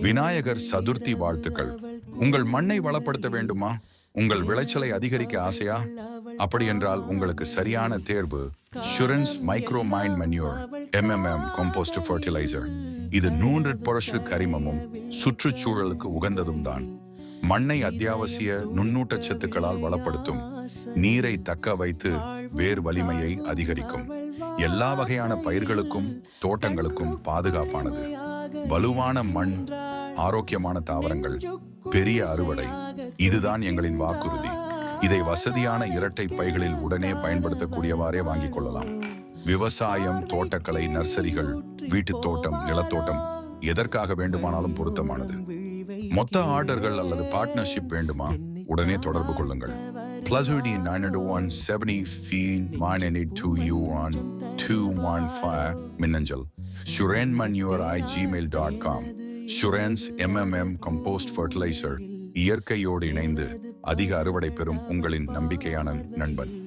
விநாயகர் சதுர்த்தி வாழ்த்துக்கள். உங்கள் மண்ணை வளப்படுத்த வேண்டுமா? உங்கள் விளைச்சலை அதிகரிக்க ஆசையா? அப்படி என்றால் உங்களுக்கு சரியான தேர்வு shurance micro mind manure MMM compost fertilizer இது நூன்று புரஷு கரிமமும் சுற்றுச்சூழலுக்கு உகந்ததும் தான் மண்ணை அத்தியாவசிய நுண்ணூட்டச்சத்துக்களால் வளப்படுத்தும். நீரை தக்க வைத்து வேர் வலிமையை அதிகரிக்கும். எல்லா வகையான பயிர்களுக்கும் தோட்டங்களுக்கும் பாதுகாப்பானது. வலுவான மண் ஆரோக்கியமான தாவரங்கள் பெரிய அறுவடை. இதுதான் எங்களின் வாக்குறுதி. இதை வசதியான இரட்டை பைகளில் உடனே பயன்படுத்தக்கூடியவாறே வாங்கிக் கொள்ளலாம். விவசாயம் தோட்டக்கலை நர்சரிகள் வீட்டுத் தோட்டம் நிலத்தோட்டம் எதற்காக வேண்டுமானாலும் பொருத்தமானது. மொத்த ஆர்டர்கள் அல்லது பார்ட்னர்ஷிப் வேண்டுமா? உடனே தொடர்பு கொள்ளுங்கள். Plus nine one seven five one eight two you one two one shurance MMM compost fertilizer இயற்கையோடு இணைந்து அதிக அறுவடை பெறும் உங்களின் நம்பிக்கையான நண்பன்.